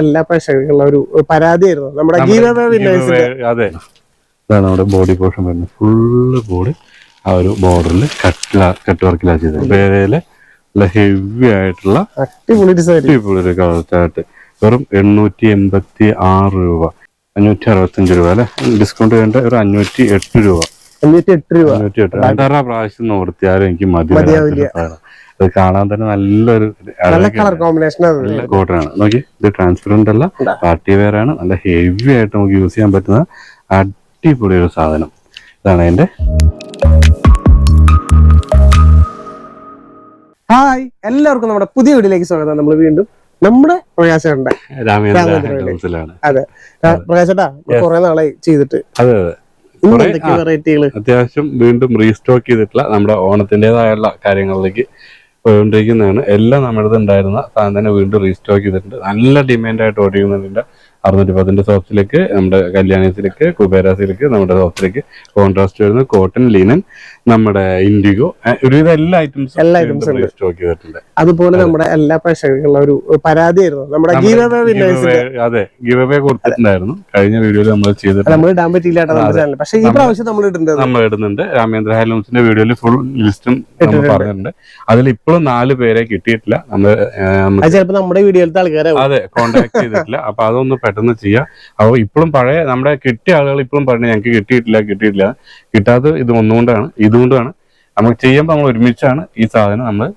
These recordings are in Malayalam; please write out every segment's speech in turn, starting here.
എല്ലാ പ്രേക്ഷകർക്കുള്ള ഒരു പരാതിയായിരുന്നു. നമ്മുടെ ഗീവ വിന്നേഴ്സിന്റെ അതെ. ഇതാണ് നമ്മുടെ ബോഡി പോർഷൻ വരുന്നത്. ഫുള്ള് ബോഡി ആ ഒരു ബോർഡറിൽ കട്ട് കട്ട് വർക്കിലാണ് ചെയ്തത്. നല്ല ഹെവി ആയിട്ടുള്ള അടിപൊളി ഡിസൈൻ അടിപൊളി കളർ ചാർട്ട് വെറും എണ്ണൂറ്റി എൺപത്തി ആറ് രൂപ. അഞ്ഞൂറ്റി അറുപത്തഞ്ച് രൂപ അല്ലെ? ഡിസ്കൗണ്ട് വേണ്ട ഒരു അഞ്ഞൂറ്റി എട്ട് രൂപ. അഞ്ഞൂറ്റി എട്ട് രൂപ. അഞ്ഞൂറ്റി എട്ട് പ്രാവശ്യം നോർത്തിയാലും എനിക്ക് മതി. അത് കാണാൻ തന്നെ നല്ലൊരു നല്ല കളർ കോമ്പിനേഷൻ നല്ല കോട്ടൺ ആണ്. നോക്കി ഇത് ട്രാൻസ്പെറന്റ് അല്ല പാർട്ടി വെയർ ആണ്. നല്ല ഹെവി ആയിട്ട് നമുക്ക് യൂസ് ചെയ്യാൻ പറ്റുന്ന അടിപൊളി ഒരു സാധനം. ഇതാണ് അതിന്റെ. ഹായ് എല്ലാവർക്കും നമ്മുടെ പുതിയ വീഡിയോയിലേക്ക് സ്വാഗതം. നമ്മൾ വീണ്ടും നമ്മുടെ പ്രകാശേട്ടന്റെ അതെ. പ്രകാശേട്ടാ കുറെ നാളായി ചെയ്തിട്ട്. അതെ അതെ. അത്യാവശ്യം വീണ്ടും റീസ്റ്റോക്ക് ചെയ്തിട്ടില്ല നമ്മുടെ ഓണത്തിന്റെതായുള്ള കാര്യങ്ങളിലേക്ക് പോയിക്കൊണ്ടിരിക്കുന്നതാണ്. എല്ലാം നമ്മുടെ അടുത്ത് ഉണ്ടായിരുന്ന സാധനം തന്നെ വീണ്ടും റീസ്റ്റോക്ക് ചെയ്തിട്ടുണ്ട്. നല്ല ഡിമാൻഡായിട്ട് ഓടിക്കുന്നുണ്ട് അറുന്നൂറ്റി പത്തിന്റെ സോഫ്റ്റിലേക്ക് നമ്മുടെ കല്യാണത്തിലേക്ക് കുബേരാസിലേക്ക് നമ്മുടെ സോഫ്റ്റിലേക്ക് കോൺട്രാസ്റ്റ് വരുന്ന കോട്ടൺ ലീനൻ നമ്മുടെ ഇൻഡിഗോ ഒരുവിധം എല്ലാ ഐറ്റംസ് എല്ലാ ഐറ്റംസും സ്റ്റോക്ക് ചെയ്തിട്ടുണ്ട്. അതുപോലെ നമ്മുടെ എല്ലാ പ്രേക്ഷകർക്കുള്ള ഒരു പരാതിയായിരുന്നു. നമ്മുടെ ഗീവ അതെ ഗിവ് അവേ കൊടുത്തിട്ടുണ്ടായിരുന്നു. കഴിഞ്ഞ വീഡിയോയിൽ നമ്മൾ ചെയ്തിട്ടുണ്ട്. നമ്മൾ ഇടാൻ പക്ഷെ ഈ പ്രാവശ്യം നമ്മൾ ഇടുന്നുണ്ട് നമ്മൾ ഇടുന്നുണ്ട്. രാമേന്ദ്ര ഹാലൂംസിന്റെ വീഡിയോയിൽ ഫുൾ ലിസ്റ്റും നമ്മൾ പറഞ്ഞിട്ടുണ്ട്. അതിൽ ഇപ്പോഴും നാല് പേരെ കിട്ടിയിട്ടില്ല. നമ്മൾ ചിലപ്പോൾ ചിലപ്പോ നമ്മുടെ വീഡിയോയിലത്തെ ആൾക്കാരെ അതെ കോൺടാക്ട് ചെയ്തിട്ടില്ല. അപ്പൊ അതൊന്ന് പെട്ടെന്ന് ചെയ്യാം. അപ്പോൾ ഇപ്പോഴും പഴയ നമ്മുടെ കിട്ടിയ ആളുകൾ ഇപ്പോഴും പറഞ്ഞു ഞങ്ങൾക്ക് കിട്ടിയിട്ടില്ല കിട്ടിയിട്ടില്ല. കിട്ടാത്തത് ഇത് ഒന്നുകൊണ്ടാണ് ഇതുകൊണ്ടാണ് നമുക്ക് ചെയ്യുമ്പോൾ നമ്മൾ ഒരുമിച്ചാണ് ഈ സാധനം നമ്മൾ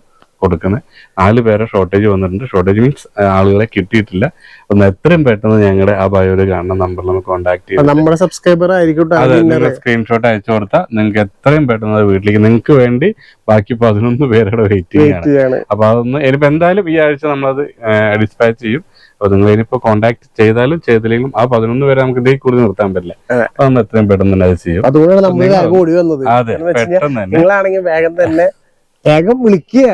കൊടുക്കുന്നത്. നാല് പേരെ ഷോർട്ടേജ് വന്നിട്ടുണ്ട്. ഷോർട്ടേജ് മീൻസ് ആളുകളെ കിട്ടിയിട്ടില്ല. ഒന്ന് എത്രയും പെട്ടെന്ന് ഞങ്ങളുടെ ആ ബയോയിൽ കാണുന്ന നമ്പറിൽ നമുക്ക് കോൺടാക്ട് ചെയ്യാം. നമ്മുടെ സബ്സ്ക്രൈബർ ആയിരിക്കും അതെ സ്ക്രീൻഷോട്ട് അയച്ചു കൊടുത്താൽ നിങ്ങൾക്ക് എത്രയും പെട്ടെന്ന് അത് വീട്ടിലേക്ക് നിങ്ങൾക്ക് വേണ്ടി ബാക്കി പതിനൊന്ന് പേരുടെ വെയിറ്റ് ചെയ്യാണ്. അപ്പൊ അതൊന്ന് ഇനിയിപ്പോ എന്തായാലും ഈ ആഴ്ച നമ്മളത് ഡിസ്പാച്ച് ചെയ്യും. അപ്പൊ നിങ്ങൾ ഇനിയിപ്പോ കോൺടാക്ട് ചെയ്താലും ചെയ്തില്ലെങ്കിലും ആ പതിനൊന്ന് പേരെ നമുക്ക് ഇതേ കൂടുതൽ നിർത്താൻ പറ്റില്ല. എത്രയും പെട്ടെന്ന് തന്നെ അത് ചെയ്യും. അതുകൊണ്ടാണ് നമ്മൾ നിങ്ങൾ- വേഗം ഓടി വന്നത്. അതെ എന്ന് വെച്ച് പെട്ടെന്ന് തന്നെ. നിങ്ങളാണെങ്കിൽ വേഗം തന്നെ വേഗം വിളിക്കുക.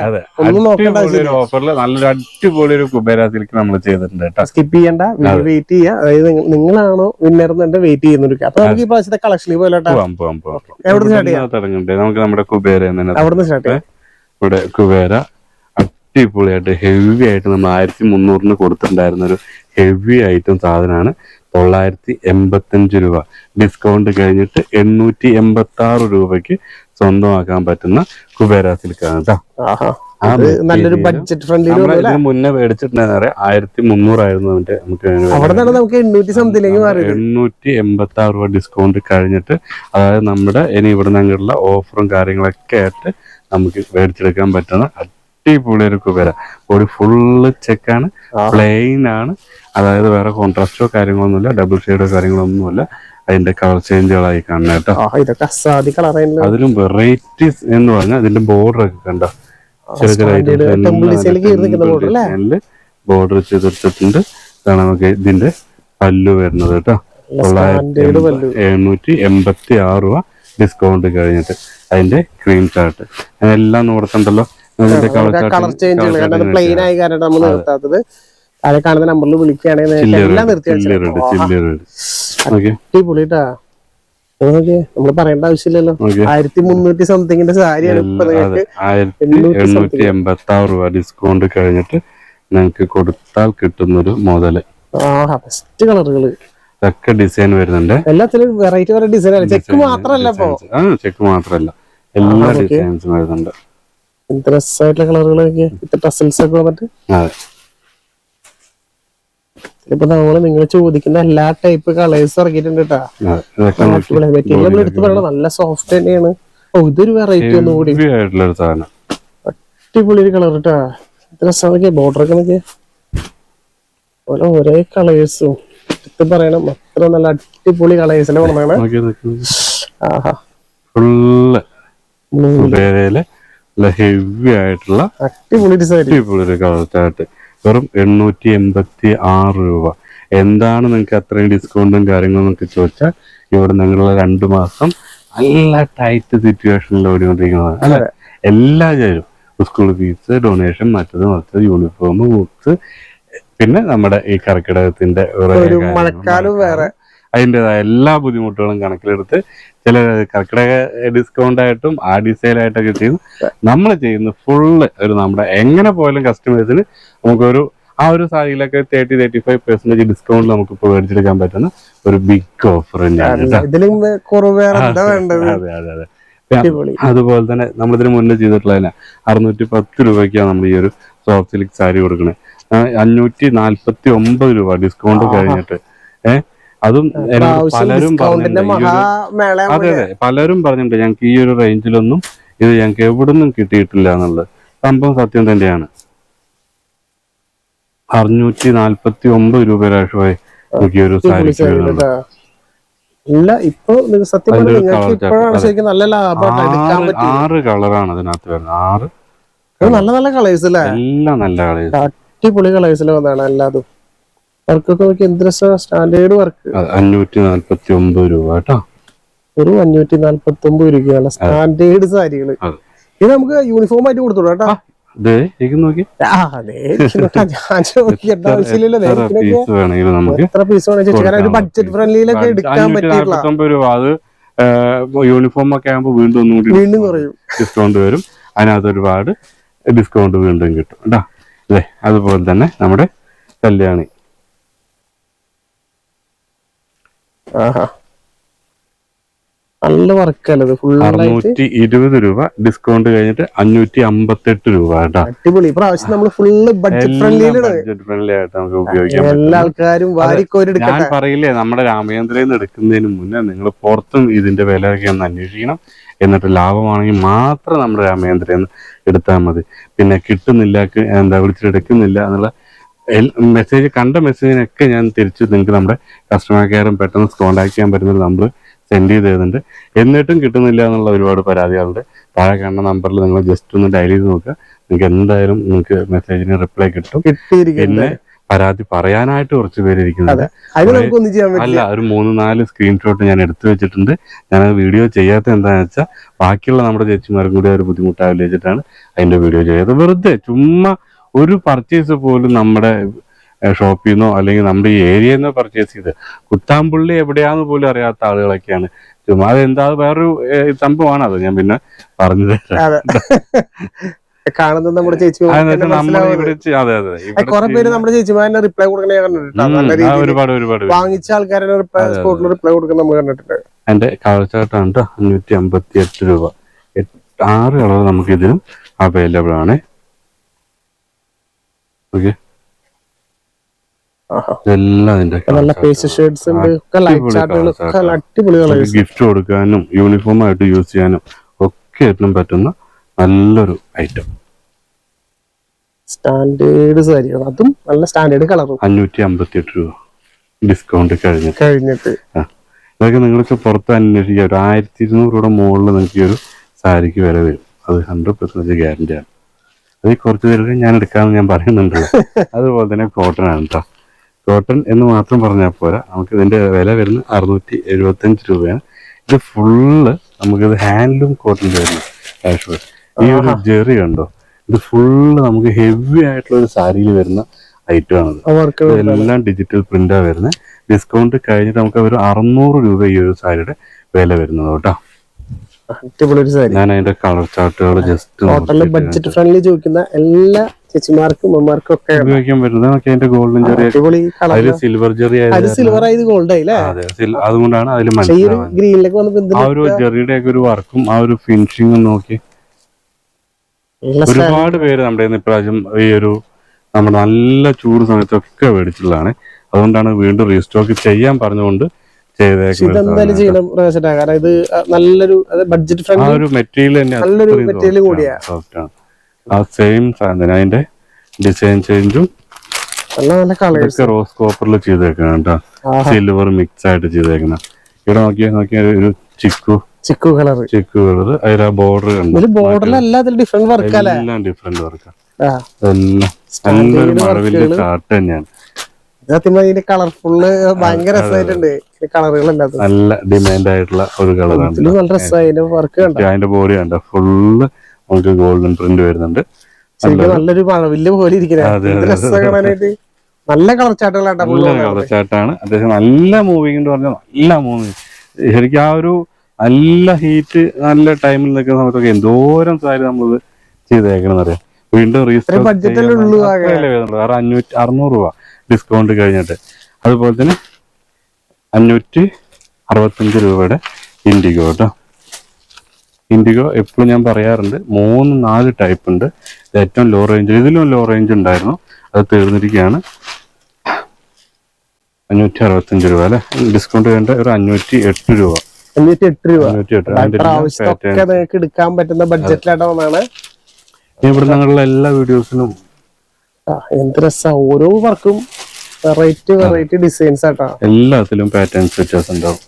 ഓഫറിൽ നല്ലൊരു അടിപൊളി ഒരു കുബേരാസിലേക്ക് നമ്മൾ ചെയ്തിട്ടുണ്ട് സ്കിപ്പ് ചെയ്യണ്ട. വെയിറ്റ് ചെയ്യുക. അതായത് നിങ്ങ- നിങ്ങളാണോ വിന്നർ വെയിറ്റ് ചെയ്യുന്നൊരു അപ്പൊ നമുക്ക് ഈ പ്രാവശ്യത്തെ കളക്ഷനിൽ പോലെ തുടങ്ങണ്ടേ നമുക്ക് നമ്മുടെ കുബേര അവിടുന്ന് സ്റ്റാർട്ട് ചെയ്യാം. ഇവിടെ കുബേര. അടിപൊളിയായിട്ട് ഹെവി ആയിട്ട് നമ്മൾ ആയിരത്തി മുന്നൂറിന് കൊടുത്തിട്ടുണ്ടായിരുന്ന ഒരു ഹെവി ഐറ്റം സാധനമാണ്. തൊള്ളായിരത്തി എൺപത്തഞ്ച് രൂപ. ഡിസ്കൗണ്ട് കഴിഞ്ഞിട്ട് എണ്ണൂറ്റി എൺപത്തി ആറ് രൂപയ്ക്ക് സ്വന്തമാക്കാൻ പറ്റുന്ന കുബേര സിൽക്കാണ് കേട്ടോ നല്ലൊരു ബഡ്ജറ്റ് ഫ്രണ്ട്ലി ഇതിന് മുന്നേ മേടിച്ചിട്ടുണ്ടായിരുന്നു ആയിരത്തി മുന്നൂറായിരുന്നു അതിന്റെ നമുക്ക് അവിടെ നിന്നാണ് നമുക്ക് എണ്ണൂറ്റി സംതിലേക്ക് മാറിയത്? എണ്ണൂറ്റി എൺപത്തി ആറ് രൂപ ഡിസ്കൗണ്ട് കഴിഞ്ഞിട്ട് അതായത് നമ്മുടെ ഇനി ഇവിടെ നിന്നുള്ള ഓഫറും കാര്യങ്ങളൊക്കെ ആയിട്ട് നമുക്ക് മേടിച്ചെടുക്കാൻ പറ്റുന്ന അടിപൊളി ഒരു കുബേര ബോഡി ഫുള്ള് ചെക്കാണ് പ്ലെയിൻ ആണ്. അതായത് വേറെ കോൺട്രാസ്റ്റോ കാര്യങ്ങളൊന്നുമില്ല ഡബിൾ ഷെയ്ഡോ കാര്യങ്ങളൊന്നുമില്ല. അതിന്റെ കളർ ചേഞ്ചുകളായി കാണുന്ന കേട്ടോ. അതിലും വെറൈറ്റീസ് എന്ന് പറഞ്ഞാൽ അതിന്റെ ബോർഡർ ഒക്കെ കണ്ടോ? ചെറിയ ചെറിയ? ബോർഡർ ചെയ്തെടുത്തിട്ടുണ്ട് ഇതാണ് നമുക്ക് ഇതിന്റെ പല്ലു വരുന്നത് കേട്ടോ. തൊള്ളായിരത്തി എഴുന്നൂറ്റി എൺപത്തി ആറ് രൂപ ഡിസ്കൗണ്ട് കഴിഞ്ഞിട്ട്. അതിന്റെ ക്രീം ചാർട്ട് എല്ലാം നോർത്തുണ്ടല്ലോ കളർ ചേഞ്ചുകൾ കാരണം അത് പ്ലെയിൻ ആയി കാരണം നമ്മൾ നിർത്താത്തത്. താഴെ കാണുന്ന നമ്പറിൽ വിളിക്കുകയാണെങ്കിൽ എല്ലാം നിർത്തി അടിപൊളിട്ടാ നമ്മൾ പറയേണ്ട ആവശ്യമില്ലല്ലോ. ആയിരത്തി മുന്നൂറ്റി സംതിങ്ങിന്റെ സാരിയാണ് ഇപ്പൊ അതെ. നിങ്ങൾക്ക് എണ്ണൂറ്റി എണ്ണൂറ്റി എൺപത്തി ആറ് രൂപ ഡിസ്കൗണ്ട് കഴിഞ്ഞിട്ട് നിങ്ങൾക്ക് കൊടുത്താൽ കിട്ടുന്ന ഒരു ആ ഫസ്റ്റ് കളറുകൾ. ഇതൊക്കെ ഡിസൈൻ വരുന്നുണ്ട്. എല്ലാത്തിലും വെറൈറ്റി വെറൈറ്റി ഡിസൈൻ ചെക്ക് മാത്രല്ല. ചെക്ക് മാത്രല്ല എല്ലാ ഡിസൈൻസും വരുന്നുണ്ട്. എന്ത് രസമായിട്ടുള്ള കളറുകളൊക്കെ ഇത്ര ടസൽസ് ഒക്കെ വന്നിട്ട്. ഇപ്പൊ നമ്മൾ നിങ്ങൾ ചോദിക്കുന്ന എല്ലാ ടൈപ്പ് കളേഴ്സ് ഇറങ്ങിയിട്ടുണ്ട് കേട്ടാ. മെറ്റീരിയൽ നമ്മൾ എടുത്ത് പറയണം. നല്ല സോഫ്റ്റ് തന്നെയാണ്. ഓ ഇതൊരു വെറൈറ്റി ഒന്നും കൂടി. അടിപൊളി ഒരു കളർ കേട്ടാ ഇത്ര രസമാണൊക്കെ ബോർഡർ ഒക്കെ നോക്കിയേ. ഓരോ ഒരേ കളേഴ്സും എടുത്ത് പറയണം. അത്ര നല്ല അടിപൊളി നോക്കി നോക്കി ആഹാ. ഫുള്ള് ഹെവി ആയിട്ടുള്ള അടിപൊളി അടിപൊളി ഒരു കളർ ചാർട്ട് വെറും എണ്ണൂറ്റി എൺപത്തി ആറ് രൂപ. എന്താണ് നിങ്ങൾക്ക് അത്രയും ഡിസ്കൗണ്ടും കാര്യങ്ങളും എന്നൊക്കെ ചോദിച്ചാൽ ഇവിടെ നിങ്ങളുടെ രണ്ടു മാസം നല്ല ടൈറ്റ് സിറ്റുവേഷനിൽ ഓടിക്കൊണ്ടിരിക്കുന്നതാണ്. അല്ലെ? എല്ലാ ചേരും സ്കൂൾ ഫീസ് ഡൊണേഷൻ മറ്റത് മറ്റത് യൂണിഫോം ബുക്സ് പിന്നെ നമ്മുടെ ഈ കർക്കിടകത്തിന്റെ മഴക്കാലം വേറെ. അതിന്റെതായ എല്ലാ ബുദ്ധിമുട്ടുകളും കണക്കിലെടുത്ത് ചില കർക്കിടക ഡിസ്കൗണ്ട് ആയിട്ടും ആ ഡിസൈലായിട്ടൊക്കെ ചെയ്തു. നമ്മൾ ചെയ്യുന്ന ഫുള്ള് ഒരു നമ്മുടെ എങ്ങനെ പോയാലും കസ്റ്റമേഴ്സിന് നമുക്കൊരു ആ ഒരു സാരിയിലൊക്കെ thirty thirty five percentage discount നമുക്ക് ഇപ്പോൾ മേടിച്ചെടുക്കാൻ പറ്റുന്ന ഒരു ബിഗ് ഓഫർ അതെ അതെ അതെ അതുപോലെ തന്നെ നമ്മളിതിന് മുന്നേ ചെയ്തിട്ടുള്ള അറുന്നൂറ്റി പത്ത് രൂപയ്ക്കാണ് നമ്മൾ ഈ ഒരു സോഫ്റ്റ് സിൽക്ക് സാരി കൊടുക്കുന്നത് അഞ്ഞൂറ്റി നാൽപ്പത്തി ഒമ്പത് രൂപ ഡിസ്കൗണ്ട് കഴിഞ്ഞിട്ട്. ഏഹ് അതും പലരും അതെ അതെ പലരും പറഞ്ഞിട്ടുണ്ട് ഞങ്ങൾക്ക് ഈ ഒരു റേഞ്ചിലൊന്നും ഇത് ഞങ്ങൾക്ക് എവിടെ നിന്നും കിട്ടിയിട്ടില്ല എന്നുള്ളത്. സംഭവം സത്യം തന്നെയാണ്. അറുന്നൂറ്റി നാല്പത്തി ഒമ്പത് രൂപ രാഷ്ട്രമായി എനിക്ക് ഒരു സാരി ഇല്ല ഇപ്പൊ സത്യം നിങ്ങൾക്ക് ഇപ്പോഴാണ്. ശരിക്കും നല്ല ആറ് കളറാണ് അതിനകത്ത് വരുന്നത്. ആറ് നല്ല നല്ല കളേഴ്സ് അല്ലേ? എല്ലാം നല്ല കളേഴ്സ് അടിപൊളി കളേഴ്സിൽ വന്നതാണ് എല്ലാതും. വർക്കൊക്കെ നോക്കി എന്ത് സ്റ്റാൻഡേർഡ് വർക്ക്. അഞ്ഞൂറ്റി നാൽപ്പത്തി ഒമ്പത് രൂപ കേട്ടോ. ഒരു അഞ്ഞൂറ്റി നാല്പത്തി ഒമ്പത് രൂപയാണ് സ്റ്റാൻഡേർഡ് സാരികൾ. ഇത് നമുക്ക് യൂണിഫോം ആയിട്ട് കൊടുത്തോളൂ കേട്ടോ. എത്ര പീസ് ഒരു. ബഡ്ജറ്റ് ഫ്രണ്ട്ലിയിലൊക്കെ എടുക്കാൻ പറ്റിയിട്ടുള്ള യൂണിഫോം ഒക്കെ ആകുമ്പോൾ വീണ്ടും ഒന്നും വീണ്ടും കുറയും. ഡിസ്കൗണ്ട് വരും. അതിനകത്ത് ഒരുപാട് ഡിസ്കൗണ്ട് വീണ്ടും കിട്ടും. കേട്ടോ അല്ലേ അതുപോലെ തന്നെ നമ്മുടെ കല്യാണി ആഹാ നല്ല വർക്കല്ലേ അല്ലത് ഫുൾ ആയിട്ട് അറുന്നൂറ്റി ഇരുപത് രൂപ. ഡിസ്കൗണ്ട് കഴിഞ്ഞിട്ട് അഞ്ഞൂറ്റി അമ്പത്തെട്ട് രൂപ അടിപൊളി. ഇപ്രാവശ്യം നമ്മൾ ഫുള്ള് ബഡ്ജറ്റ് ഫ്രണ്ട്ലി ആയിട്ട് നമുക്ക് ഉപയോഗിക്കാം എല്ലാ ആൾക്കാരും ഞാൻ പറയില്ലേ നമ്മുടെ രാമചന്ദ്രയിൽ നിന്ന് എടുക്കുന്നതിന് മുന്നേ നിങ്ങൾ പുറത്തും ഇതിന്റെ വിലയൊക്കെ ഒന്ന് അന്വേഷിക്കണം. എന്നിട്ട് ലാഭമാണെങ്കിൽ മാത്രം നമ്മുടെ രാമചന്ദ്രയിൽ നിന്ന് എടുത്താൽ മതി. പിന്നെ കിട്ടുന്നില്ല എന്താ വിളിച്ചിട്ട് എടുക്കുന്നില്ല എന്നുള്ള മെസ്സേജ് കണ്ട മെസ്സേജിനൊക്കെ ഞാൻ തിരിച്ച് നിങ്ങൾക്ക് നമ്മുടെ കസ്റ്റമർ കെയറും പെട്ടെന്ന് കോൺടാക്ട് ചെയ്യാൻ പറ്റുന്ന ഒരു നമ്പർ സെൻഡ് ചെയ്ത് തരുന്നുണ്ട്. എന്നിട്ടും കിട്ടുന്നില്ല എന്നുള്ള ഒരുപാട് പരാതികളുണ്ട്. താഴെ കാണുന്ന നമ്പറിൽ നിങ്ങൾ ജസ്റ്റ് ഒന്ന് ഡയൽ ചെയ്ത് നോക്കുക. നിങ്ങൾക്ക് എന്തായാലും നിങ്ങൾക്ക് മെസ്സേജിന് റിപ്ലൈ കിട്ടും. പിന്നെ പരാതി പറയാനായിട്ട് കുറച്ച് പേര് ഇരിക്കുന്നത് അല്ല ഒരു മൂന്ന് നാല് സ്ക്രീൻഷോട്ട് ഞാൻ എടുത്തു വെച്ചിട്ടുണ്ട്. ഞാൻ വീഡിയോ ചെയ്യാത്ത എന്താണെന്ന് വെച്ചാൽ ബാക്കിയുള്ള നമ്മുടെ ചേച്ചിമാരും കൂടി ഒരു ബുദ്ധിമുട്ടാവില്ല വെച്ചിട്ടാണ് അതിന്റെ വീഡിയോ ചെയ്തത് വെറുതെ ചുമ്മാ ഒരു പർച്ചേസ് പോലും നമ്മുടെ ഷോപ്പിൽ നിന്നോ അല്ലെങ്കിൽ നമ്മുടെ ഈ ഏരിയയിൽ നിന്നോ പർച്ചേസ് ചെയ്ത് കുത്താമ്പുള്ളി എവിടെയാന്ന് പോലും അറിയാത്ത ആളുകളൊക്കെയാണ്. ചുമ്മാ എന്താ വേറൊരു സംഭവമാണ്. അത് ഞാൻ പിന്നെ പറഞ്ഞു എന്റെ അതെ. കാണുന്നത് നമ്മുടെ ചേച്ചി അതെന്ന് ഇവിടെ അതെ അതെ. ഇവിടെ കുറെ പേര് നമ്മുടെ ചേച്ചിമാരെ റിപ്ലൈ കൊടുക്കണ ഞാൻ കണ്ടിട്ടുണ്ട്. ഒരുപാട് ഒരുപാട് വാങ്ങിച്ച ആൾക്കാരെ റിപ്ലൈ സ്പോട്ടിൽ റിപ്ലൈ കൊടുക്കുന്ന നമ്മൾ കണ്ടിട്ടുണ്ട്. ചാർട്ടാണ് കേട്ടോ അഞ്ഞൂറ്റി അമ്പത്തി എട്ട് രൂപ ആറ് കളർ നമുക്ക് ഇതിലും അവൈലബിൾ ആണ്. അതിന്റെ നല്ല പേസ്റ്റ് ഷേഡ്സ് ഗിഫ്റ്റ് കൊടുക്കാനും യൂണിഫോം ആയിട്ട് യൂസ് ചെയ്യാനും ഒക്കെ ആയിട്ടും പറ്റുന്ന നല്ലൊരു ഐറ്റം സ്റ്റാൻഡേർഡ് അതും നല്ല സ്റ്റാൻഡേർഡ് കളറും അഞ്ഞൂറ്റി അമ്പത്തി എട്ട് രൂപ. ഡിസ്കൗണ്ട് കഴിഞ്ഞു കഴിഞ്ഞിട്ട്. ഇതൊക്കെ നിങ്ങൾക്ക് പുറത്ത് അന്വേഷിക്കാം. ഒരു ആയിരത്തി ഇരുന്നൂറ് രൂപയുടെ മുകളിൽ നിങ്ങൾക്ക് ഈ ഒരു സാരിക്ക് വില വരും. അത് ഹൺഡ്രഡ് പെർസെന്റേജ് ഗ്യാരണ്ടി ആണ്. അത് കുറച്ച് പേരുടെ ഞാൻ എടുക്കാമെന്ന് ഞാൻ പറയുന്നുണ്ട് അതുപോലെ തന്നെ കോട്ടൺ ആണ് കേട്ടോ കോട്ടൺ എന്ന് മാത്രം പറഞ്ഞാൽ പോരാ. നമുക്ക് ഇതിന്റെ വില വരുന്നത് അറുന്നൂറ്റി എഴുപത്തഞ്ച് രൂപയാണ്. ഇത് ഫുള്ള് നമുക്കിത് ഹാൻഡ്ലൂം കോട്ടൺ വരുന്നു ഈ ഒരു ജെറി കണ്ടോ? ഇത് ഫുള്ള് നമുക്ക് ഹെവി ആയിട്ടുള്ള ഒരു സാരിയിൽ വരുന്ന ഐറ്റം ആണത് എല്ലാം ഡിജിറ്റൽ പ്രിന്റാ വരുന്നത്. ഡിസ്കൗണ്ട് കഴിഞ്ഞിട്ട് നമുക്ക് ഒരു അറുന്നൂറ് രൂപ ഈ ഒരു സാരിയുടെ വില വരുന്നത് കേട്ടോ. അടിപൊളി ഒരു സാരി. ഞാൻ അതിന്റെ കളർ ചാർട്ടുകൾ ജസ്റ്റ് ടോട്ടൽ ബഡ്ജറ്റ് ഫ്രണ്ട്ലി ചോദിക്കുന്ന എല്ലാ ചേച്ചിമാർക്കും അമ്മമാർക്കും ഒക്കെ ഉപയോഗിക്കാൻ പറ്റുന്നത് നമുക്ക് അതിന്റെ ഗോൾഡൻ ചെറിയ അടിപൊളി കളർ. അതിൽ സിൽവർ ചെറിയ അത് സിൽവർ ആയത് ഗോൾഡ് ആയില്ലേ? അതെ sil- അതുകൊണ്ടാണ് അതിൽ പക്ഷെ ഈ ഒരു മനസ്സിലാവുന്നത്. ഗ്രീനിലേക്ക് വന്നപ്പോ എന്തിനാ ആ ഒരു ജെറിയുടെ ഒക്കെ ഒരു വർക്കും ആ ഒരു ഫിനിഷിങ്ങും നോക്കി. നല്ല ഒരുപാട് പേര് നമ്മുടെ ഇപ്രാവശ്യം ഈ ഒരു നമ്മുടെ നല്ല ചൂട് സമയത്തൊക്കെ മേടിച്ചിട്ടുള്ളതാണ്. അതുകൊണ്ടാണ് വീണ്ടും റീസ്റ്റോക്ക് ചെയ്യാൻ പറഞ്ഞുകൊണ്ട് ഇതെന്തായാലും ചെയ്യണം പ്രകാശേട്ടാ. കാരണം ഇത് നല്ലൊരു ബഡ്ജറ്റ് ഫ്രണ്ട് മെറ്റീരിയൽ നല്ലൊരു മെറ്റീരിയൽ കൂടിയാ. ആ സെയിം സാധനം. അതിന്റെ ഡിസൈൻ ചേഞ്ചും നല്ല നല്ല കളേഴ്സ് റോസ് കോപ്പറിൽ ചെയ്തേക്കണം കേട്ടോ. സിൽവർ മിക്സ് ആയിട്ട് ചെയ്തേക്കണം. ഇവിടെ നോക്കിയാൽ നോക്കിയാൽ ഒരു ചിക്കു ചിക്കു കളർ ചിക്കു കളർ അതിൽ ആ ബോർഡർ ബോർഡറിലല്ല ഡിഫറെന്റ് വർക്ക് എല്ലാം ഡിഫറെന്റ് വർക്ക് എല്ലാം നല്ലൊരു മഴവില്ല ചാർട്ട് തന്നെയാണ്. സത്യം ഇതിന്റെ കളർഫുള്ള് ഭയങ്കര രസമായിട്ടുണ്ട്. കളറുകൾ നല്ല ഡിമാൻഡ് ആയിട്ടുള്ള ഒരു കളറാണ് നല്ല രസമായി. വർക്ക് കണ്ടോ? അതിന്റെ ബോഡി കണ്ട? ഫുള്ള് നമുക്ക് ഗോൾഡൻ പ്രിന്റ് വരുന്നുണ്ട്. ശരിക്കും നല്ലൊരു മഴവില്ല് പോലെ ഇരിക്കുന്നത് നല്ല കളർ ചാട്ടുകളാട്ടാ നല്ല കളർ ചാർട്ടാണ് അത്യാവശ്യം നല്ല മൂവിങ് എന്ന് പറഞ്ഞാൽ നല്ല മൂവിങ് ശരിക്കും ആ ഒരു നല്ല ഹീറ്റ് നല്ല ടൈമിൽ നിൽക്കുന്ന സമയത്തൊക്കെ എന്തോരം സാരി നമ്മൾ ചെയ്തേക്കണെന്നറിയാം? അറിയാം വീണ്ടും റീസ്റ്റോക്ക്? വേറെ അഞ്ഞൂറ്റി അറുന്നൂറ് രൂപ. ഡിസ്കൗണ്ട് കഴിഞ്ഞിട്ട്. അതുപോലെ തന്നെ അഞ്ഞൂറ്റി അറുപത്തഞ്ച് രൂപയുടെ ഇൻഡിഗോ കേട്ടോ ഇൻഡിഗോ എപ്പോഴും ഞാൻ പറയാറുണ്ട് മൂന്ന് നാല് ടൈപ്പ് ഉണ്ട്. ഏറ്റവും ലോ റേഞ്ച് ഇതിലും ലോ റേഞ്ച് ഉണ്ടായിരുന്നു. അത് തീർന്നിരിക്കുകയാണ്. അഞ്ഞൂറ്റി അറുപത്തഞ്ച് രൂപ അല്ലെ? ഡിസ്കൗണ്ട് കഴിഞ്ഞിട്ട് ഒരു അഞ്ഞൂറ്റി എട്ട് രൂപ. അഞ്ഞൂറ്റി എട്ട് രൂപ. നിങ്ങൾക്ക് എടുക്കാൻ പറ്റുന്ന ബഡ്ജറ്റിലാണ് ഇവിടെ നിങ്ങളുടെ എല്ലാ വീഡിയോസിനും എന്ത് രസ. ഓരോ വർക്കും വെറൈറ്റി വെറൈറ്റി ഡിസൈൻസ് ആട്ടാ. എല്ലാത്തിലും പാറ്റേൺസ് വ്യത്യാസം ഉണ്ടാവും.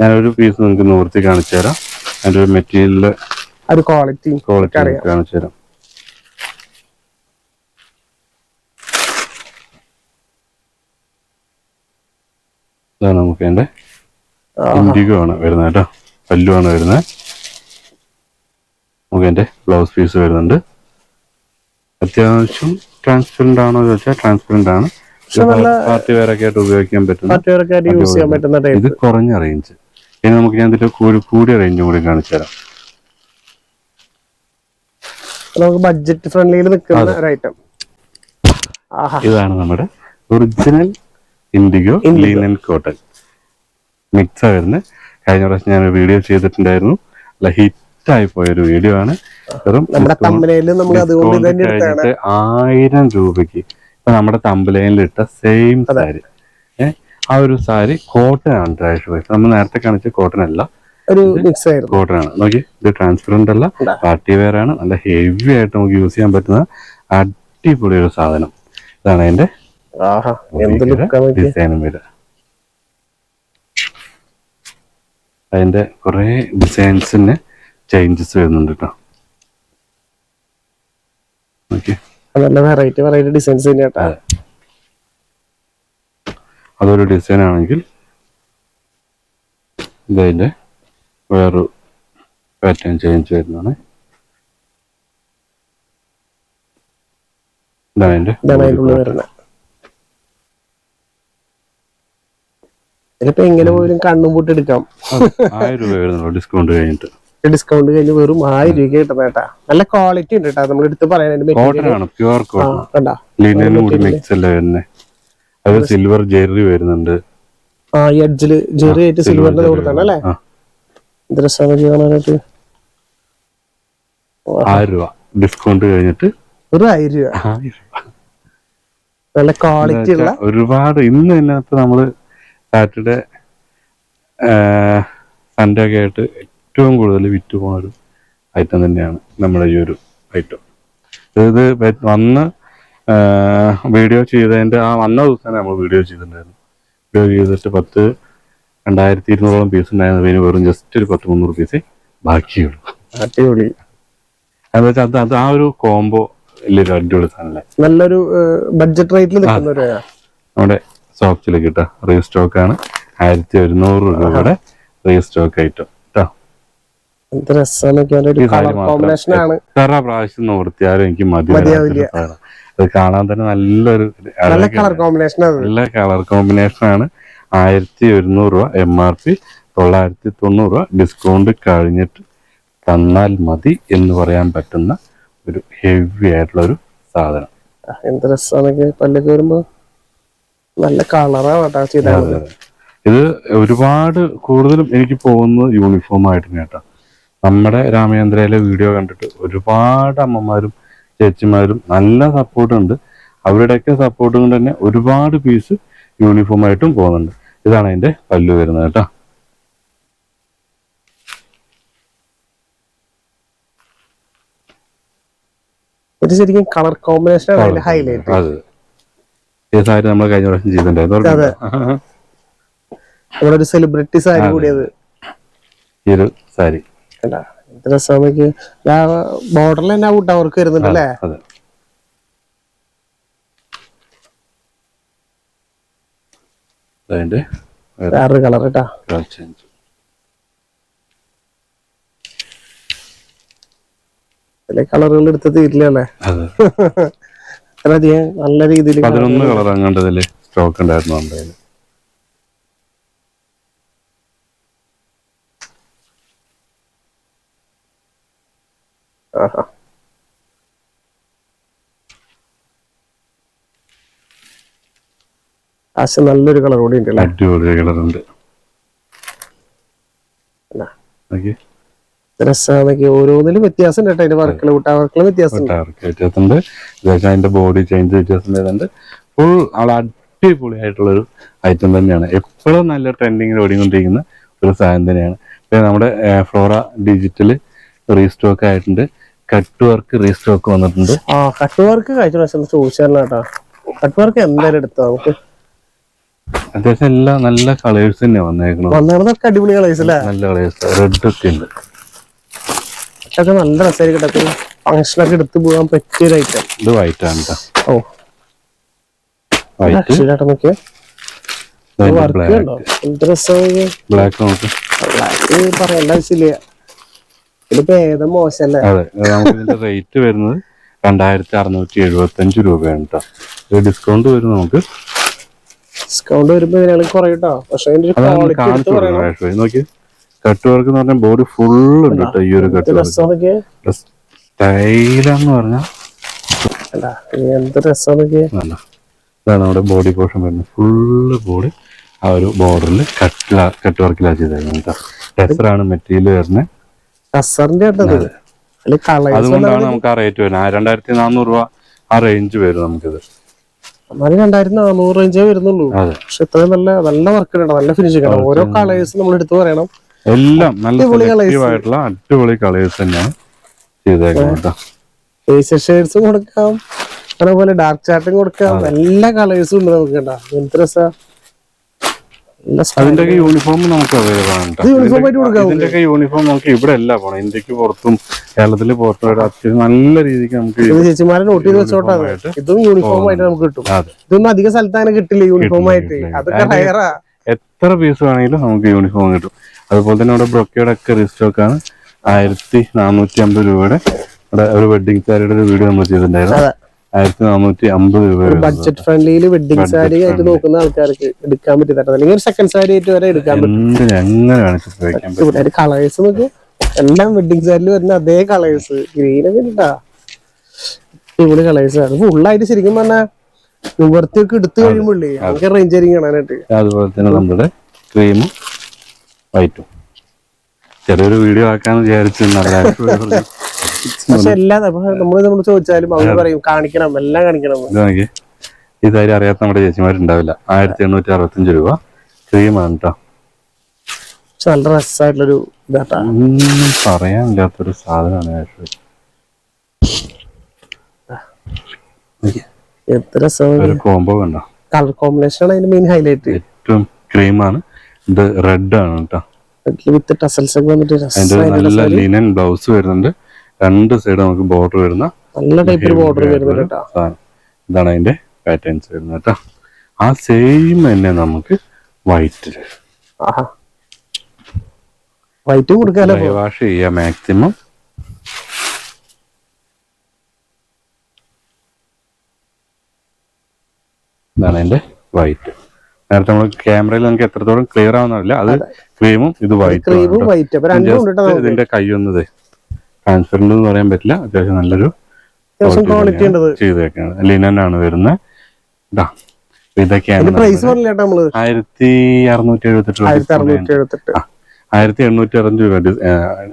ഞാനൊരു പീസ് നിങ്ങൾക്ക് നിവർത്തി കാണിച്ചു തരാം. അതിന്റെ ഒരു മെറ്റീരിയലിൽ ക്വാളിറ്റി ക്വാളിറ്റി. കാണിച്ചു തരാം. ഇതാണ് നമുക്ക് അതിന്റെ ഇൻഡിഗോ ആണ് വരുന്നത് കേട്ടോ. പല്ലു ആണ് വരുന്നത്. നമുക്ക് അതിന്റെ ബ്ലൗസ് പീസ് വരുന്നുണ്ട്. അത്യാവശ്യം ട്രാൻസ്പെറന്റ് ആണോ ചോദിച്ചാൽ ട്രാൻസ്പെറന്റ് ആണ്. പാർട്ടി ആയിട്ട് ഉപയോഗിക്കാൻ യൂസ് ചെയ്യാൻ പറ്റുന്ന ടൈപ്പ് ഇത് കുറഞ്ഞ റേഞ്ച് ഇനി നമുക്ക് ഞാൻ ഇതിന്റെ കൂടി കൂടിയ റേഞ്ചും കൂടി കാണിച്ചു തരാം. നമുക്ക് ബഡ്ജറ്റ് ഫ്രണ്ട്ലിയിൽ നിൽക്കുന്ന ഒരു ഐറ്റം ഇതാണ് നമ്മുടെ original indigo linen cotton mix വരുന്നത്. കഴിഞ്ഞ പ്രാവശ്യം ഞാൻ വീഡിയോ ചെയ്തിട്ടുണ്ടായിരുന്നു. അല്ല ഹിറ്റ് ആയി പോയ ഒരു വീഡിയോ ആണ്. വെറും ആയിരം രൂപയ്ക്ക് ഇപ്പൊ നമ്മുടെ തമ്പലയിലിട്ട സെയിം സാരി ഏഹ് ആ ഒരു സാരി കോട്ടൺ ആണ് ട്രാഷ് വൈസ് നമ്മൾ നേരത്തെ കാണിച്ച കോട്ടൺ അല്ല. ഒരു മിക്സ് ആയിരുന്നു. കോട്ടൺ ആണ്. നോക്കി ഇത് ട്രാൻസ്പെറന്റ് അല്ല പാർട്ടി വെയർ ആണ്. നല്ല ഹെവി ആയിട്ട് നമുക്ക് യൂസ് ചെയ്യാൻ പറ്റുന്ന അടിപൊളി ഒരു സാധനം. ഇതാണ് അതിന്റെ ഡിസൈനും വരിക അതിന്റെ കുറെ ഡിസൈൻസിന് ചേഞ്ചസ് വരുന്നുണ്ട് കേട്ടോ ഓക്കെ നല്ല വെറൈറ്റി വെറൈറ്റി ഡിസൈൻസ് തന്നെയാട്ടാ അതൊരു ഡിസൈൻ ആണെങ്കിൽ ഇതിന്റെ വേറൊരു പാറ്റേൺ ചേഞ്ച് വരുന്നതാണ്. ഇതാണ് അതിന്റെ ഇതിലിപ്പോ എങ്ങനെ പോയാലും കണ്ണും പൂട്ടി എടുക്കാം. ആയിരം രൂപ വരുന്നുള്ളൂ ഡിസ്കൗണ്ട് കഴിഞ്ഞിട്ട്. ഡിസ്കൗണ്ട് കഴിഞ്ഞ് വെറും ആയിരം രൂപ കിട്ടുന്ന കേട്ടാ നല്ല ക്വാളിറ്റി ഉണ്ട് കേട്ടാ. നമ്മൾ എടുത്ത് പറയാനായിട്ട് അത് സിൽവർ ജെറി വരുന്നുണ്ട്. ആ ഈ എഡ്ജിൽ ജെറി ആയിട്ട് സിൽവറിന്റെ കൊടുത്താണ് അല്ലേ? രസമാണ് കാണാനായിട്ട് ആയിരം രൂപ. ഡിസ്കൗണ്ട് കഴിഞ്ഞിട്ട് ഒരു ആയിരം രൂപ. നല്ല ക്വാളിറ്റി ഉള്ള ഒരുപാട് ഇന്ന് ഇതിനകത്ത് നമ്മൾ സാറ്റർഡേ സൺഡേ ഒക്കെ ആയിട്ട് ഏറ്റവും കൂടുതൽ വിറ്റ് പോകുന്ന ഒരു ഐറ്റം തന്നെയാണ് നമ്മുടെ ഈ ഒരു ഐറ്റം ഇത് വന്ന് വീഡിയോ ചെയ്തതിന്റെ ആ വന്ന ദിവസം നമ്മൾ വീഡിയോ ചെയ്തിട്ടുണ്ടായിരുന്നു. വീഡിയോ ചെയ്തിട്ട് പത്ത് രണ്ടായിരത്തി ഇരുന്നൂറോളം പീസ് ഉണ്ടായിരുന്നു. പിന്നെ വെറും ജസ്റ്റ് ഒരു പത്ത് മുന്നൂറ് പീസ് ബാക്കിയുള്ളൂ. അടിപൊളി. വെച്ചാൽ അത് അത് ആ ഒരു കോംബോ വലിയൊരു അടിപൊളി സാധനമല്ലേ നല്ലൊരു ബഡ്ജറ്റ് റേറ്റിൽ നമ്മുടെ സ്റ്റോക്സിൽ കിട്ടുക ആണ്. ആയിരത്തി ഒരുന്നൂറ് രൂപയുടെ റീസ്റ്റോക്ക് ഐറ്റം എന്ത് രസമാണ് കോമ്പിനേഷൻ ആണ് എത്ര പ്രാവശ്യം നോർത്തിയാലും എനിക്ക് മതി. മതിയാവില്ല. അത് കാണാൻ തന്നെ നല്ലൊരു നല്ല കളർ കോമ്പിനേഷൻ നല്ല കളർ കോമ്പിനേഷൻ ആണ് ആയിരത്തി ഒരുന്നൂറ് രൂപ എം ആർ പി തൊള്ളായിരത്തി തൊണ്ണൂറ് രൂപ ഡിസ്കൗണ്ട് കഴിഞ്ഞിട്ട് തന്നാൽ മതി എന്ന് പറയാൻ പറ്റുന്ന ഒരു ഹെവി ആയിട്ടുള്ള ഒരു സാധനം എന്ത് രസമാണ് പല്ലൊക്കെ വരുമ്പോ നല്ല കളറാണ് ഇത് ഒരുപാട് കൂടുതലും എനിക്ക് പോകുന്നത് യൂണിഫോം ആയിട്ട് കേട്ടോ നമ്മുടെ രാമചന്ദ്രയിലെ വീഡിയോ കണ്ടിട്ട് ഒരുപാട് അമ്മമാരും ചേച്ചിമാരും നല്ല സപ്പോർട്ടുണ്ട് അവരുടെയൊക്കെ സപ്പോർട്ട് കൊണ്ട് തന്നെ ഒരുപാട് പീസ് യൂണിഫോം ആയിട്ടും പോകുന്നുണ്ട്. ഇതാണ് അതിന്റെ പല്ലു വരുന്നത് കേട്ടോ. ഇത് ശരിക്കും കളർ കോമ്പിനേഷൻ ഹൈലൈറ്റ് അത്. ഈ സാരി നമ്മൾ കഴിഞ്ഞ പ്രാവശ്യം ചെയ്തിട്ടുണ്ടായിരുന്നു. അതെ. ഓർമ്മയുണ്ടോ? നമ്മുടെ ഒരു സെലിബ്രിറ്റി സാരി കൂടിയത്. ഈ ഒരു സാരി. കണ്ടാ എന്ത് രസമാണ് ബോർഡറിൽ തന്നെ ഔട്ട് അവർക്ക് വരുന്നുണ്ട് അല്ലേ അതെ. അതിന്റെ കളർ കേട്ടാ ചേഞ്ച് കളറുകൾ എടുത്ത് തീരില്ല അല്ലേ? അതെ. അത്രയധികം നല്ല രീതിയിൽ പതിനൊന്ന് കളർ അങ്ങാണ്ട് ഇതിൽ സ്റ്റോക്ക് ഉണ്ടായിരുന്നു നമ്മുടെ ആശ നല്ലൊരു കളർ കൂടി ഉണ്ട് അടിപൊളി കളറുണ്ട് രസമാണെങ്കിൽ ഓരോന്നിലും വ്യത്യാസം ഉണ്ട് അതിന്റെ വർക്കിൽ വിട്ടാ വർക്കിൽ വ്യത്യാസം വ്യത്യാസമുണ്ട്. അതിന്റെ ബോഡി ചേഞ്ച് വ്യത്യാസം ഫുൾ ആൾ അടിപൊളിയായിട്ടുള്ളൊരു ഐറ്റം തന്നെയാണ്. എപ്പോഴും നല്ല ട്രെൻഡിങ്ങിൽ ഓടിക്കൊണ്ടിരിക്കുന്ന ഒരു സാധനം തന്നെയാണ്. പിന്നെ നമ്മുടെ ഫ്ലോറ ഡിജിറ്റൽ റീസ്റ്റോക്ക് ആയിട്ടുണ്ട്. കട്ട് വർക്ക് റീസ്റ്റോക്ക് വന്നിട്ടുണ്ട്. ആ കട്ട് വർക്ക് കഴിച്ച പ്രാവശ്യം ചോദിച്ചായിരുന്നു കേട്ടോ. കട്ട് വർക്ക് എന്തായാലും എടുത്തോ നമുക്ക്? അത്യാവശ്യം എല്ലാ നല്ല കളേഴ്സ് തന്നെ വന്നേക്കണം വന്നിടത്തൊക്കെ അടിപൊളി കളേഴ്സ് അല്ലേ? നല്ല കളേഴ്സ് റെഡ് ഒക്കെ ഉണ്ട്. അതൊക്കെ നല്ല രസമായിരിക്കും കേട്ടോ. ഫംഗ്ഷനൊക്കെ എടുത്തു പോകാൻ പറ്റിയൊരു ഐറ്റം ഇത് വൈറ്റ് ആണ് കേട്ടോ ഓ. വൈറ്റ് നോക്കിയേ. ബ്ലാക്ക് പറയണ്ട ആവശ്യമില്ല അതെ നമുക്ക് ഇതിന്റെ റേറ്റ് വരുന്നത് രണ്ടായിരത്തി അറുന്നൂറ്റി എഴുപത്തി അഞ്ച് രൂപയാണ് കേട്ടോ ഡിസ്കൗണ്ട് വരും നമുക്ക്. ഡിസ്കൗണ്ട് വരുമ്പോ കുറയട്ടോ? പക്ഷെ നോക്കി കട്ട് വർക്ക് എന്ന് പറഞ്ഞാൽ ബോഡി ഫുൾ ഉണ്ട് കേട്ടോ ഈ ഒരു കട്ട് വർക്ക് സ്റ്റൈലാന്ന് പറഞ്ഞാൽ അല്ല എന്ത് രസമാണെന്നൊക്കെ ഇതാണ് നമ്മുടെ ബോഡി പോർഷൻ വരുന്നത്. ഫുള്ള് ബോഡി ആ ഒരു ബോർഡറിൽ കട്ട് കട്ട് വർക്കിലാണ് ചെയ്തേക്കുന്നത് കേട്ടോ ടെസറാണ് മെറ്റീരിയൽ വരുന്നത്. ടസറിന്റെ അതുകൊണ്ടാണ് നമുക്ക് ആ റേറ്റ് വരുന്നത്. രണ്ടായിരത്തി നാനൂറ് രൂപ ആ റേഞ്ച് വരും നമുക്കിത്. എന്നാലും രണ്ടായിരത്തി നാനൂറ് റേഞ്ചേ വരുന്നുള്ളൂ. അതെ. പക്ഷെ ഇത്രയും നല്ല നല്ല വർക്ക് ഉണ്ട് നല്ല ഫിനിഷിംഗ് ആണ് ഓരോ കളേഴ്സ് നമ്മൾ എടുത്തു പറയണം. എല്ലാം നല്ല അടിപൊളി സെലക്റ്റീവ് ആയിട്ടുള്ള അടിപൊളി കളേഴ്സ് തന്നെയാണ് ചെയ്തേക്കുന്നത് ഷെയ്ഡ്സും കൊടുക്കാം. അതേപോലെ ഡാർക്ക് ചാർട്ടും കൊടുക്കാം. എല്ലാ കളേഴ്സും ഉണ്ട് നമുക്ക് കേട്ടോ. എന്ത്. അതിന്റെയൊക്കെ യൂണിഫോം നമുക്ക്. ഇതിന്റെയൊക്കെ യൂണിഫോം നമുക്ക് ഇവിടെ അല്ല പോണം. ഇന്ത്യയ്ക്ക് പുറത്തും കേരളത്തിൽ പുറത്തും അത്യാവശ്യം നല്ല രീതിക്ക് നമുക്ക് ചേച്ചിമാരെ നോട്ട് ചെയ്ത് വെച്ചോട്ടെ. അത്. ആയിട്ട് ഇതും യൂണിഫോം ആയിട്ട് നമുക്ക് കിട്ടും. ഇതൊന്നും അധിക സ്ഥലത്ത് അങ്ങനെ കിട്ടില്ല യൂണിഫോം ആയിട്ട് കിട്ടില്ല. അതൊക്കെ ഹയറാ എത്ര പീസ് വേണമെങ്കിലും നമുക്ക് യൂണിഫോം കിട്ടും. അതുപോലെ തന്നെ ഇവിടെ ബ്രൊക്കയുടെ ഒക്കെ റീസ്റ്റോക്ക് ആണ്. ആയിരത്തി നാനൂറ്റി അമ്പത് രൂപയുടെ ഒരു വെഡിങ് സാരിയുടെ ഒരു വീഡിയോ നമ്മൾ ചെയ്തിട്ടുണ്ടായിരുന്നു. ആയിരത്തി നാനൂറ്റി അമ്പത് രൂപ ബഡ്ജറ്റ് ഫ്രണ്ട്ലിയിൽ വെഡിങ് സാരി ആയിട്ട് നോക്കുന്ന ആൾക്കാർക്ക് എടുക്കാൻ പറ്റില്ല അല്ലെങ്കിൽ ഒരു സെക്കൻഡ് സാരി ആയിട്ട് വരെ എടുക്കാൻ പറ്റും. എങ്ങനെ കളേഴ്സ് നോക്കി. എല്ലാം വെഡിങ് സാരിയിൽ വരുന്ന അതേ കളേഴ്സ് ഗ്രീൻ ഒക്കെ ഇട്ടാ. ഇവിടെ കളേഴ്സ് ഫുൾ ഫുള്ളായിട്ട് ശരിക്കും പറഞ്ഞാൽ നിവർത്തിയൊക്കെ എടുത്തു കഴിയുമ്പോഴേ നമുക്ക് റേഞ്ച് ആയിരിക്കും കാണാനായിട്ട്. അതുപോലെ തന്നെ നമ്മുടെ ക്രീമും വൈറ്റും ചെറിയൊരു വീഡിയോ ആക്കാന്ന് വിചാരിച്ചു നല്ല പക്ഷെ എല്ലാം നമ്മൾ നമ്മൾ ചോദിച്ചാലും അവർ പറയും കാണിക്കണം എല്ലാം കാണിക്കണം. ഇത് നോക്കി ഈ സാരി അറിയാത്ത നമ്മുടെ ചേച്ചിമാരുണ്ടാവില്ല. ആയിരത്തി എണ്ണൂറ്റി അറുപത്തഞ്ച് രൂപ. ക്രീമാണ് കേട്ടോ പക്ഷെ നല്ല രസമായിട്ടുള്ളൊരു ഇതാട്ടാ. ഒന്നും പറയാനില്ലാത്തൊരു സാധനമാണ് ആക്ച്വലി. എത്ര ഒരു കോംബോ കണ്ടോ? കളർ കോമ്പിനേഷൻ ആണ് അതിന്റെ മെയിൻ ഹൈലൈറ്റ് ഏറ്റവും ക്രീമാണ് ഇത് റെഡ് ആണ് കേട്ടോ വിത്ത് ടസൽസ് ഒക്കെ വന്നിട്ട് നല്ല ലിനൻ ബ്ലൗസ് വരുന്നുണ്ട്. രണ്ട് സൈഡ് നമുക്ക് ബോർഡർ വരുന്ന നല്ല ടൈപ്പ് ബോർഡർ ഇതാണ് അതിന്റെ പാറ്റേൺസ് വരുന്നത് കേട്ടോ. ആ സെയിം തന്നെ നമുക്ക് വൈറ്റിൽ വൈറ്റ് കൊടുക്കാലോ? വാഷ് ചെയ്യാം മാക്സിമം ഇതാണ് അതിന്റെ വൈറ്റ് നേരത്തെ നമ്മൾ ക്യാമറയിൽ നമുക്ക് എത്രത്തോളം ക്ലിയർ ആവുന്നില്ല അത് ക്രീമും ഇത് വൈറ്റ് ക്രീമും വൈറ്റ് അപ്പൊ ട്രാൻസ്പെറന്റ് എന്ന് പറയാൻ പറ്റില്ല. അത്യാവശ്യം നല്ലൊരു ക്വാളിറ്റി ലിനൻ ആണ് വരുന്നത്. ഇതാ ഇതൊക്കെയാണ് ആയിരത്തി അറുന്നൂറ്റി എഴുപത്തെട്ട് ആയിരത്തി എഴുപത്തെട്ട്. എണ്ണൂറ്റി അറുപത് രൂപ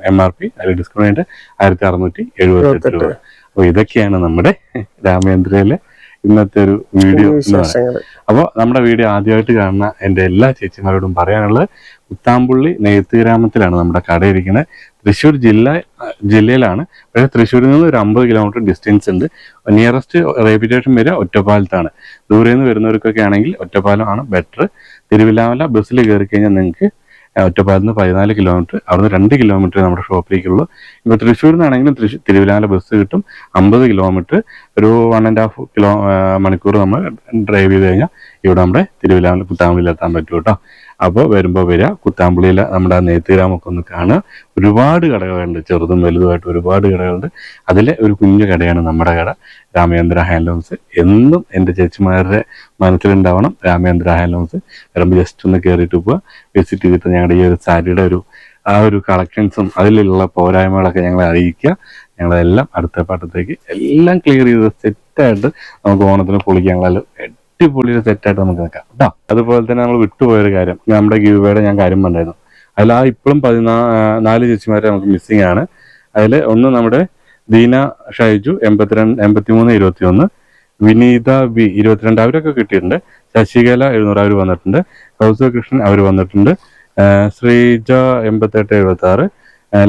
എം ആർ പി അതിൽ ഡിസ്കൗണ്ട് ആയിട്ട് ആയിരത്തി അറുന്നൂറ്റി എഴുപത്തി രൂപ. അപ്പൊ ഇതൊക്കെയാണ് നമ്മുടെ രാമേന്ദ്രയിലെ ഇന്നത്തെ ഒരു വീഡിയോ അപ്പോൾ നമ്മുടെ വീഡിയോ ആദ്യമായിട്ട് കാണുന്ന എന്റെ എല്ലാ ചേച്ചിമാരോടും പറയാനുള്ളത് ഉത്താമ്പുള്ളി നെയ്ത്ത് ഗ്രാമത്തിലാണ് നമ്മുടെ കട ഇരിക്കുന്നത് തൃശ്ശൂർ ജില്ല ജില്ലയിലാണ്. പക്ഷേ തൃശ്ശൂരിൽ നിന്ന് ഒരു അമ്പത് കിലോമീറ്റർ ഡിസ്റ്റൻസ് ഉണ്ട്. നിയറസ്റ്റ് റെയിൽവേ സ്റ്റേഷൻ വരെ ഒറ്റപ്പാലത്താണ്. ദൂരെ നിന്ന് വരുന്നവർക്കൊക്കെ ആണെങ്കിൽ ഒറ്റപ്പാലമാണ് ബെറ്റർ തിരുവില്ലാമല ബസ്സിൽ കയറി കഴിഞ്ഞാൽ നിങ്ങൾക്ക് ഒറ്റപ്പാലത്ത് നിന്ന് പതിനാല് കിലോമീറ്റർ അവിടുന്ന് രണ്ട് കിലോമീറ്റർ നമ്മുടെ ഷോപ്പിലേക്കുള്ളൂ. ഇപ്പോൾ തൃശ്ശൂരിൽ നിന്നാണെങ്കിലും തൃശ്ശൂർ തിരുവില്ലാമല ബസ് കിട്ടും. അമ്പത് കിലോമീറ്റർ ഒരു വൺ ആൻഡ് ഹാഫ് കിലോ മണിക്കൂർ നമ്മൾ ഡ്രൈവ് ചെയ്ത് കഴിഞ്ഞാൽ ഇവിടെ നമ്മുടെ തിരുവില്ലാമല കുത്താമ്പുള്ളിയിൽ എത്താൻ പറ്റും കേട്ടോ. അപ്പോൾ വരുമ്പോൾ വരിക. കുത്താമ്പുള്ളിയിലെ നമ്മുടെ ആ നെയ്ത്തുഗ്രാമൊക്കെ ഒന്ന് കാണുക. ഒരുപാട് കടകളുണ്ട്. ചെറുതും വലുതുമായിട്ട് ഒരുപാട് കടകളുണ്ട്. അതിലെ ഒരു കുഞ്ഞു കടയാണ് നമ്മുടെ കട. രാമേന്ദ്ര ഹാൻഡ്ലൂംസ്. എന്നും എന്റെ ചേച്ചിമാരുടെ മനസ്സിലുണ്ടാവണം രാമേന്ദ്ര ഹാൻഡ്ലൂംസ്. വരുമ്പോൾ ജസ്റ്റ് ഒന്ന് കയറിയിട്ട് പോവുക വിസിറ്റ് ചെയ്തിട്ട് ഞങ്ങളുടെ ഈ ഒരു സാരിയുടെ ഒരു ആ ഒരു കളക്ഷൻസും അതിലുള്ള പോരായ്മകളൊക്കെ ഞങ്ങളെ അറിയിക്കുക. ഞങ്ങളെല്ലാം അടുത്ത പാട്ടത്തേക്ക് എല്ലാം ക്ലിയർ ചെയ്ത് സെറ്റായിട്ട് നമുക്ക് ഓണത്തിന് പൊളിക്കാൻ ഞങ്ങളെല്ലാം അടിപൊളി ഒരു സെറ്റായിട്ട് നമുക്ക് നിൽക്കാം കേട്ടോ അതുപോലെ തന്നെ നമ്മൾ വിട്ടുപോയൊരു കാര്യം. നമ്മുടെ ഗീവയുടെ ഞാൻ കാര്യം പറഞ്ഞായിരുന്നു. അതിൽ ആ ഇപ്പോഴും പതിനാ നാല് ചേച്ചിമാരെ നമുക്ക് മിസ്സിംഗ് ആണ്. അതിൽ ഒന്ന് നമ്മുടെ ദീന ഷൈജു എൺപത്തിരണ്ട് എൺപത്തിമൂന്ന് ഇരുപത്തി ഒന്ന് വിനീത ബി ഇരുപത്തിരണ്ട് അവരൊക്കെ കിട്ടിയിട്ടുണ്ട്. ശശികല എഴുന്നൂറ് അവർ വന്നിട്ടുണ്ട്. കൗസവ കൃഷ്ണൻ അവർ വന്നിട്ടുണ്ട് ശ്രീജ എൺപത്തെട്ട് എഴുപത്തി ആറ്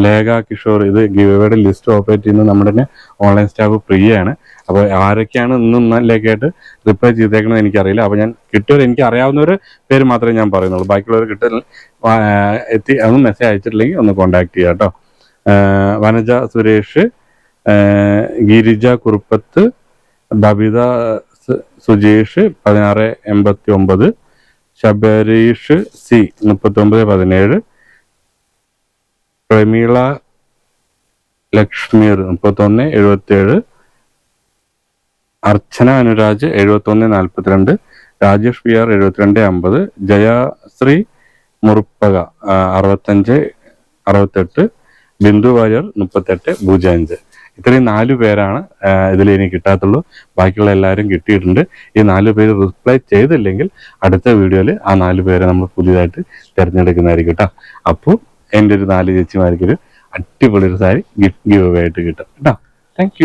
ലേഖ കിഷോർ ഇത് ഗിവയുടെ ലിസ്റ്റ് ഓപ്പറേറ്റ് ചെയ്യുന്ന നമ്മുടെ ഓൺലൈൻ സ്റ്റാഫ് പ്രിയയാണ് അപ്പോൾ ആരൊക്കെയാണ് ഇന്നും ഇന്നലേക്കായിട്ട് റിപ്ലൈ ചെയ്തേക്കണമെന്ന് എനിക്കറിയില്ല. അപ്പോൾ ഞാൻ കിട്ടിയവർ എനിക്ക് അറിയാവുന്നവർ പേര് മാത്രമേ ഞാൻ പറയുന്നുള്ളൂ. ബാക്കിയുള്ളവർ കിട്ടുന്ന എത്തി ഒന്ന് മെസ്സേജ് അയച്ചിട്ടില്ലെങ്കിൽ ഒന്ന് കോൺടാക്ട് ചെയ്യാം കേട്ടോ. വനജ സുരേഷ് ഗിരിജ കുറുപ്പത്ത് ബബിത സുജേഷ് പതിനാറ് എൺപത്തി ഒമ്പത് ശബരീഷ് സി മുപ്പത്തി ഒമ്പത് പതിനേഴ് പ്രമീള ലക്ഷ്മീർ മുപ്പത്തൊന്ന് എഴുപത്തിയേഴ് അർച്ചന അനുരാജ് എഴുപത്തൊന്ന് നാൽപ്പത്തിരണ്ട് രാജേഷ് പി ആർ എഴുപത്തിരണ്ട് അമ്പത് ജയാശ്രീ മുറുപ്പക അറുപത്തഞ്ച് അറുപത്തെട്ട് ബിന്ദു വാര്യർ മുപ്പത്തെട്ട് പൂജ്യം അഞ്ച്. ഇത്രയും നാല് പേരാണ് ഇതിൽ ഇനി കിട്ടാത്തുള്ളൂ. ബാക്കിയുള്ള എല്ലാവരും കിട്ടിയിട്ടുണ്ട്. ഈ നാല് പേര് റിപ്ലൈ ചെയ്തില്ലെങ്കിൽ അടുത്ത വീഡിയോയിൽ ആ നാല് പേരെ നമ്മൾ പുതിയതായിട്ട് തിരഞ്ഞെടുക്കുന്നതായിരിക്കും കേട്ടോ. അപ്പോൾ എന്റെ ഒരു നാല് ചേച്ചിമാർക്കൊരു അടിപൊളി ഒരു സാരി ഗിഫ്റ്റ് ഗിവ് ആയിട്ട് കിട്ടും. കേട്ടോ. താങ്ക്